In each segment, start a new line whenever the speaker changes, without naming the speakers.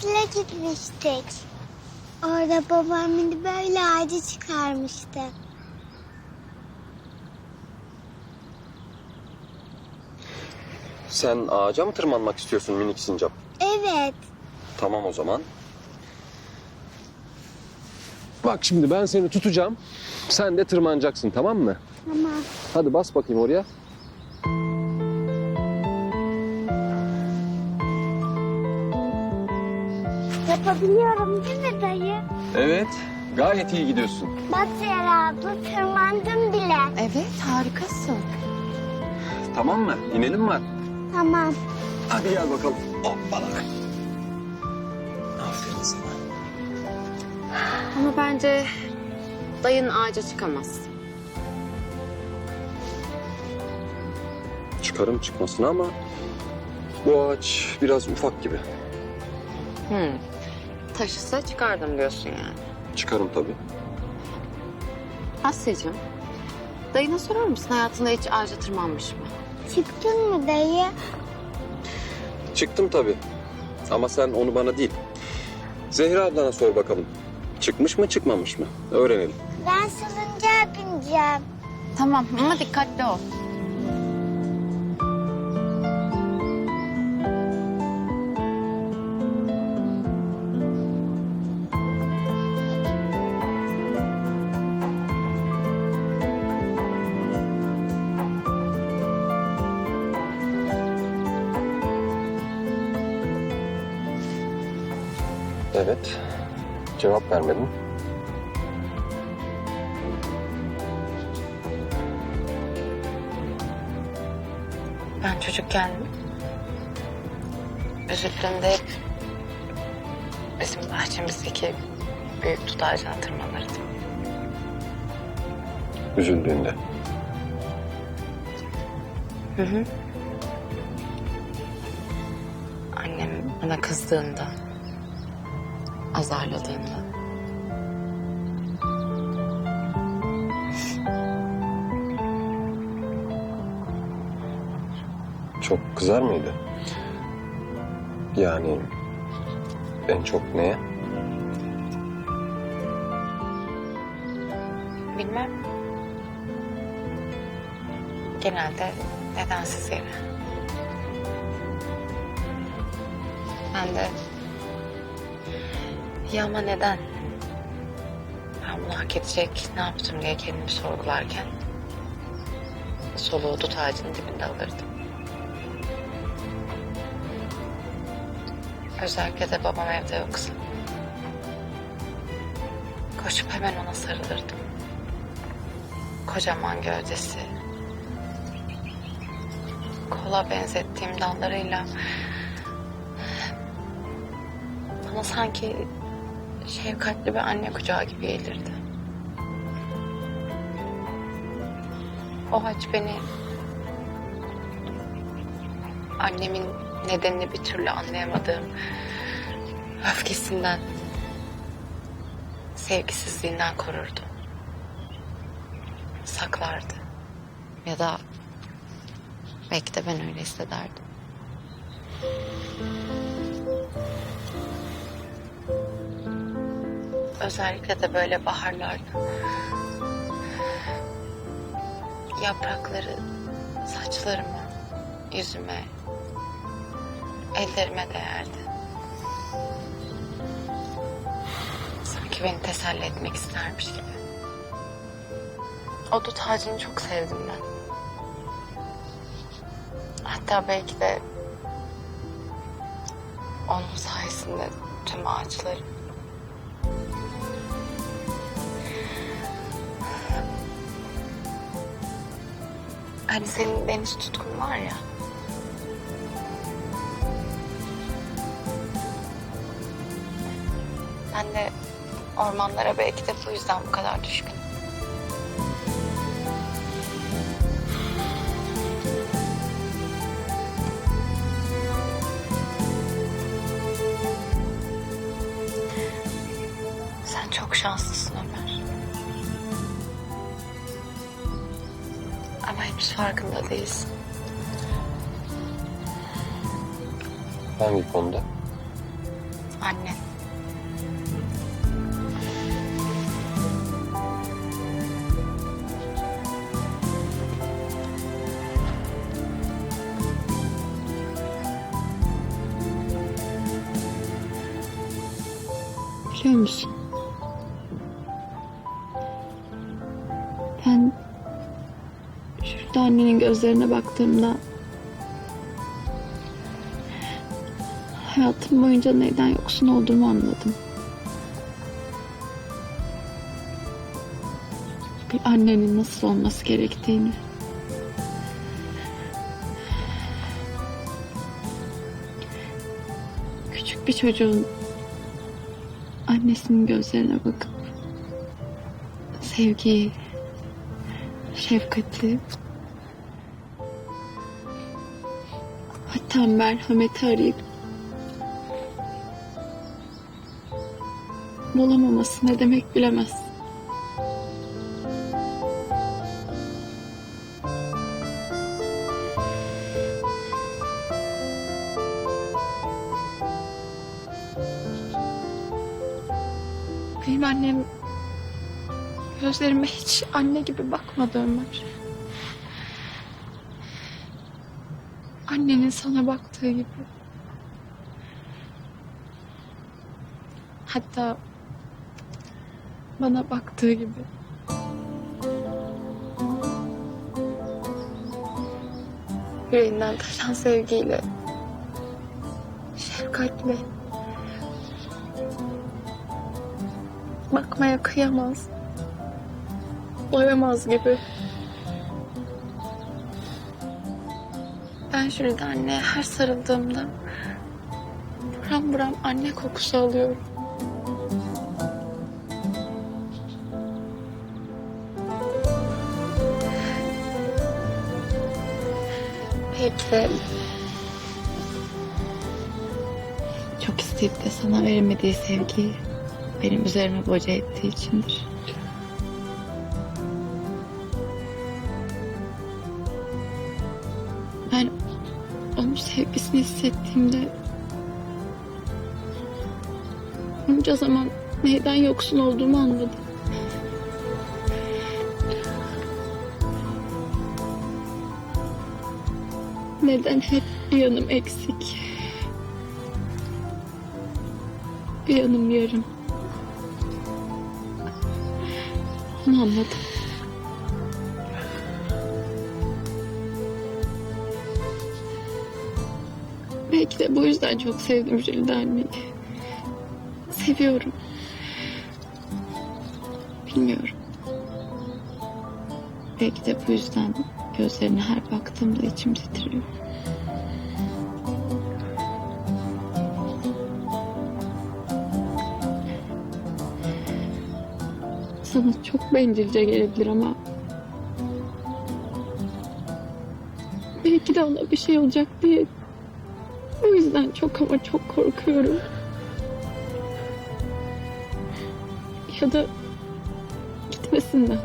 tatile gitmiştik. Orada babam beni böyle ağaca çıkarmıştı.
Sen ağaca mı tırmanmak istiyorsun minik sincap?
Evet.
Tamam o zaman.
Bak şimdi ben seni tutacağım. Sen de tırmanacaksın tamam mı?
Tamam.
Hadi bas bakayım oraya.
Yapabiliyorum değil mi dayı?
Evet. Gayet iyi gidiyorsun.
Bak Zehra abla tırmandım bile.
Evet harikasın.
Tamam mı? İnelim mi?
Tamam.
Hadi gel bakalım. Hoppala. Aferin sana.
Ama bence dayın ağaca çıkamaz.
Çıkarım çıkmasına ama bu ağaç biraz ufak gibi.
Hmm. Taşısa çıkardım diyorsun yani.
Çıkarım tabii.
Asya'cığım, dayına sorar mısın hayatında hiç ağaca tırmanmış mı?
Çıktın mı dayı?
Çıktım tabii. Ama sen onu bana değil. Zehra ablana sor bakalım. Çıkmış mı çıkmamış mı? Öğrenelim.
Ben salıncağa bineceğim.
Tamam ama dikkatli ol.
Evet. Cevap vermedin.
Ben çocukken üzüldüğümde hep bizim bahçemizdeki büyük tut ağacına tırmanırdım.
Üzüldüğünde.
Hı hı. Annem bana kızdığında, azarladığında.
Çok kızar mıydı? Yani en çok neye?
Bilmem. Genelde nedensiz yere. Ben de ya ama neden? Ben bunu hak edecek ne yaptım diye kendimi sorgularken soluğu dut ağacının dibinde alırdım. Özellikle de babam evde yoksa. Koşup hemen ona sarılırdım. Kocaman gövdesi. Kola benzettiğim dallarıyla bana sanki şefkatli bir anne kucağı gibi gelirdi. O ağaç beni annemin nedenini bir türlü anlayamadığım öfkesinden, sevgisizliğinden korurdu. Saklardı. Ya da belki de ben öyle hissederdim. Özellikle de böyle baharlarda yaprakları saçlarıma, yüzüme, ellerime değerdi. Sanki beni teselli etmek istermiş gibi. O dut ağacını çok sevdim ben. Hatta belki de onun sayesinde tüm ağaçları. Hani senin deniz tutkun var ya. Ben de ormanlara belki de bu yüzden bu kadar düşkün. Sen çok şanslısın Ömer. Henüz farkında değilsin.
Hangi konuda?
Anne.
Biliyor musun? Şurada annenin gözlerine baktığımda hayatım boyunca neyden yoksun olduğumu anladım. Bir annenin nasıl olması gerektiğini. Küçük bir çocuğun annesinin gözlerine bakıp sevgiyi, şefkati hatta merhameti arayıp bulamaması ne demek bilemez. Benim annem gözlerime hiç anne gibi bakmadı Ömer. Annenin sana baktığı gibi. Hatta bana baktığı gibi. Yüreğinden taşan sevgiyle, şefkatle, bakmaya kıyamaz. Doyamaz gibi. Ben şurada anneye her sarıldığımda buram buram anne kokusu alıyorum. Belki de çok isteyip de sana veremediği sevgiyi benim üzerime boca ettiği içindir. Ben onun sevgisini hissettiğimde bunca zaman neyden yoksun olduğumu anladım. Neden hep bir yanım eksik? Bir yanım yarım. Onu anladım. Belki de bu yüzden çok sevdim Jülide anneyi. Seviyorum. Bilmiyorum. Belki de bu yüzden gözlerine her baktığımda içim titriyor. Sana çok bencilce gelebilir ama belki de ona bir şey olacak diye yüzden çok ama çok korkuyorum. Ya da gitmesinden.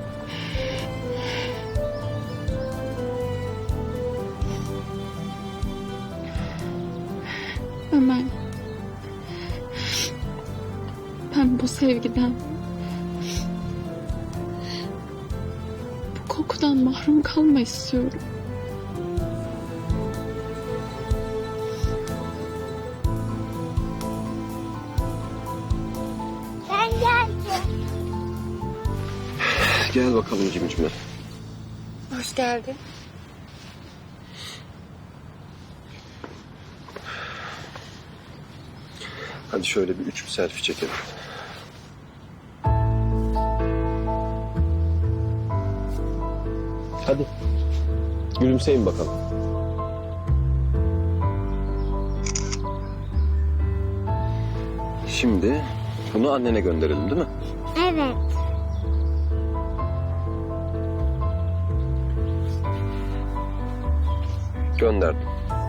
Ömer. Ben bu sevgiden bu kokudan mahrum kalma istiyorum.
Gel bakalım cimcime.
hoş geldin.
Hadi şöyle bir üç bir selfie çekelim.
Hadi. Gülümseyin bakalım.
Şimdi bunu annene gönderelim değil mi?
Evet.
to that